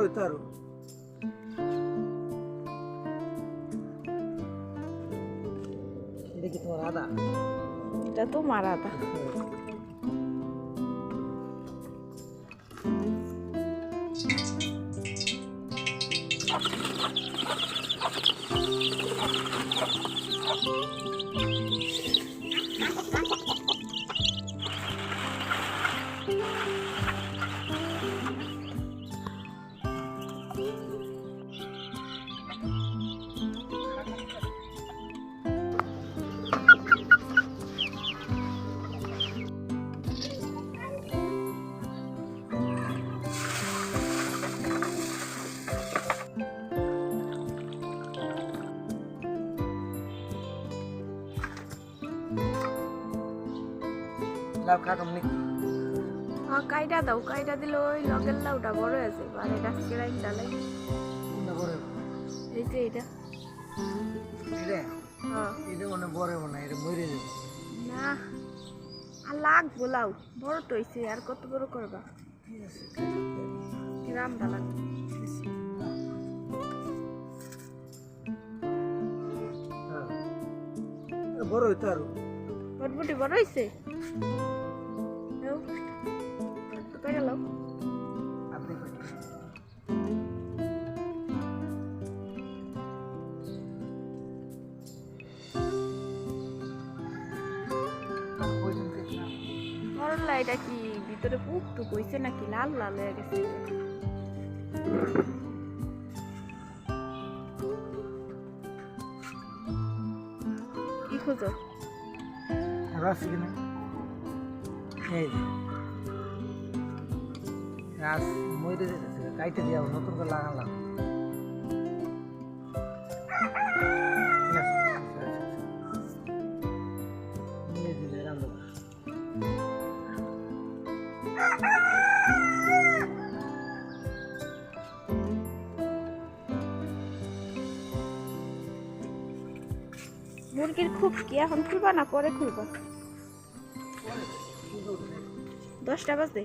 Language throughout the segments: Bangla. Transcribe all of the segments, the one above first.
হইতো আরও। এটা কি তোমার আদা? এটা তো মারাদা লাভ খাটাম নাকি হ্যাঁ কাইটা দাও কাইটা দিলে ওই লগের লাউটা বড় আছে আর এটা কেরাইন ডালাই। কোনটা বড় এই যে এটা এটা হ্যাঁ এটা মানে বড় হইবো না এটা মরে যাবে না আর লাগবো লাউ বড় তো হইছে আর কত বড় করবা? ঠিক আছে। গ্রামটা লাগবে হ্যাঁ। বড় হইতো আরও। বটবটি বড় হইছে। কয়জন দেখলাম? করলা এটা কি ভিতরে পুক টুক হইছে নাকি লাল লাল হয়ে গেছে কি খুঁজো আর আছে কিনা? এই। গাছ মরে যেতেছে কাইটে দিয়া নতুন করে লাগালাম। মুরগির খুব কি? এখন খুলবা না? পরে খুলবা। দশটা বাজে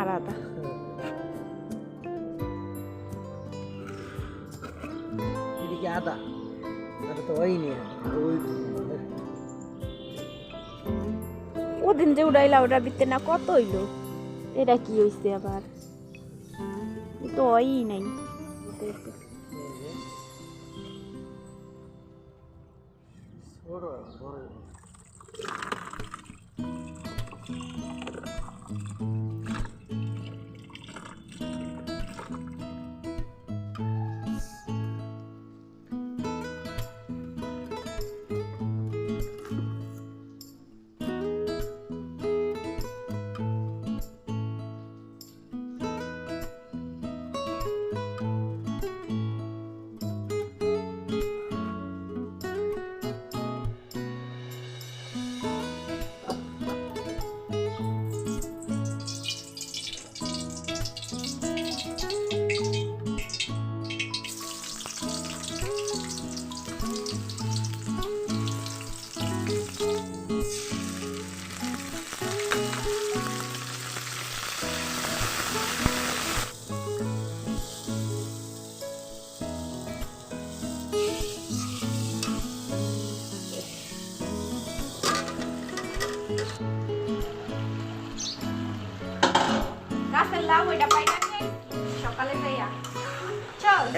এটা তো মারাদা এটা কি আদা তো হয়নি ওই ওদিন যে উড়াইলা ওটা বিতে না কত হইল? এটা কি হইছে আবার? তো হয়ই নাই।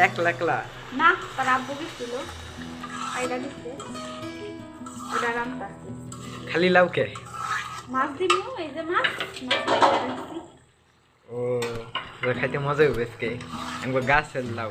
একলা একলা। না তার আব্বু গেছিল পাইটা দিচ্ছে। ওটা রান্তাছি খালি লাউ কে? মাছ দিমু এই যে মাছ। ও খাইতে মজা হবে আজকে। একবার গাছের লাউ।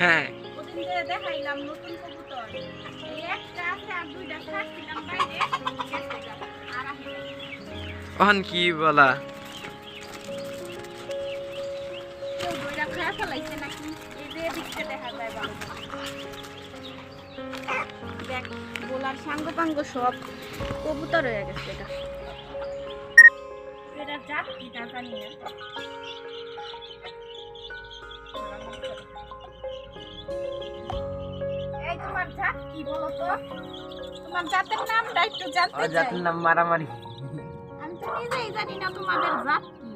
হ্যাঁ। ওদিন দেখাইলাম নতুন কবুতর। এই একটা আছে আর দুইটা ছাড়ছিলাম বাইরে আর আসে কি বলা? কেউ দুইটা খায় ফেলাইছে নাকি? এই যে এদিকটা দেখা যায় ভালো দেখ বোলার সাঙ্গ পাঙ্গ সব কবুতর হয়ে গেছে এটা এটা জাত কি জানি না। তোমার জাত কি বলো তো তোমার জাতের নামটা একটু জানতে চাই জাতের নাম মারামারি। আমি তো নিজেই জানি না তোমাদের জাত কি।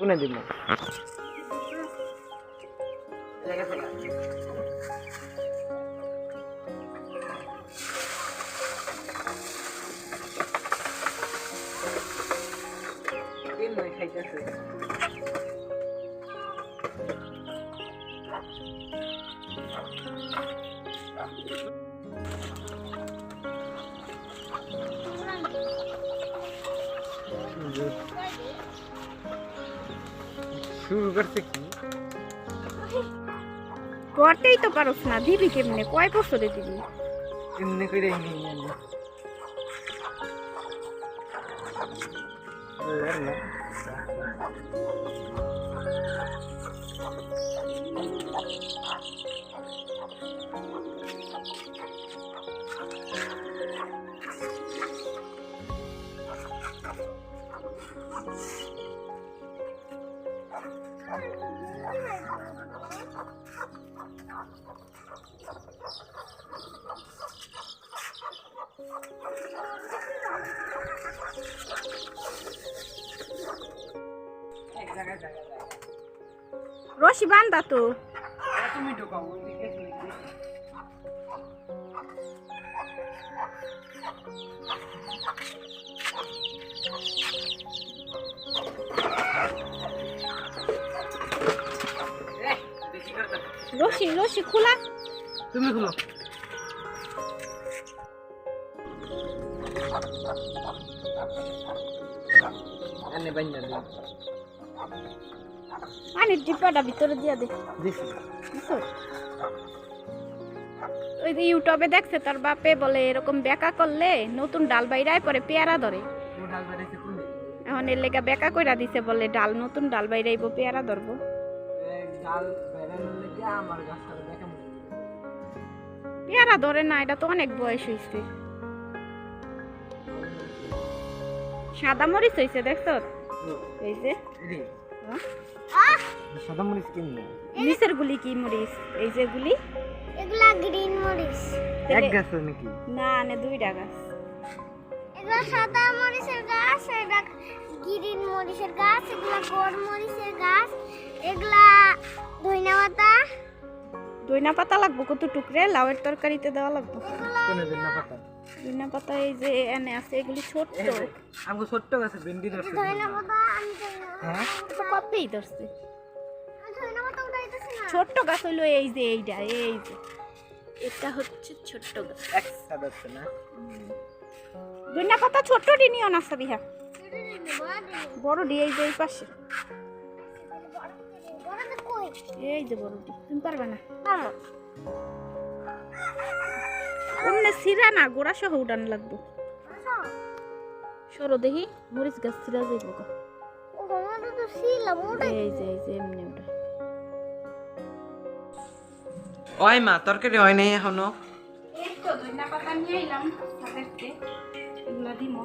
কোনে দিব। খাইতেছে। শুরু করছে কি? করতেই তো পারস না দিবি কেমনে? কয় বছরে দিবি? এমনি করে নিয়ে আনি রশি বান্ধা তো। তুমি ঢোকাও ওইদিকে রশি রশি খোলা। তুমি খুলো। এনে বাইন্দা দিই পানির ডিব্বাটা ভিতরে দিয়া দে। দিছি? ওই যে ইউটিউবে দেখছে তার বাপে বলে এরকম বেকা করলে নতুন ডাল বাইরায় পরে পেয়ারা ধরে? এখন এর লেগা বেকা কইরা দিছে বলে ডাল নতুন ডাল বাইরাইব পেয়ারা ধরবো। ডাল পেয়ারা ধরে না এটা তো অনেক বয়স হয়েছে সাদা মরিচ হয়েছে দেখছ? এই যে হ্যাঁ? সাদা মরিচ কিনবো নিচের গুলি কি মরিচ? এই যে গুলি? এগুলা গ্রিন মরিচ। এক গাছ নাকি? না নে দুইটা গাছ। এগুলা সাদা মরিচের গাছ এটা গ্রিন মরিচের গাছ এগুলা গোল মরিচের গাছ। এগুলা ধইনা পাতা? দইনা পাতা লাগবো কত টুকরে? লাউয়ের তরকারিতে দেওয়া লাগবো। কোন দিন না পাতা? দইনা পাতা এই যে এনে আছে এগুলি ছোট আমগো ছোট্ট গাছে ভেন্ডি ধরছে। ধইনা পাতা আমি ধইনা হ্যাঁ? তো কতই ধরছে? ধইনা পাতা উঠাইতেছি না। ছোট্ট গাছ হইল এই যে এইটা এই যে। এটা হচ্ছে ছোট্ট গাছ। এক সাদা না? দইনা পাতা ছোট্ট নিও না সাবিহা। ছোট বড়। ডি এই যে এই পাশে? এই যে বড় তুমি পারবে না। পারো। সিরা না গোড়া সহ উঠান লাগবো। সরো দেখি মরিচ গাছ সিরা যাইব এই যে এই যে এমনি উঠে ওই মা তরকারি হয় নাই এখনও? এই তো দইনা পাতা নিয়ে এলাম তাদেরকে এগুলা দিমো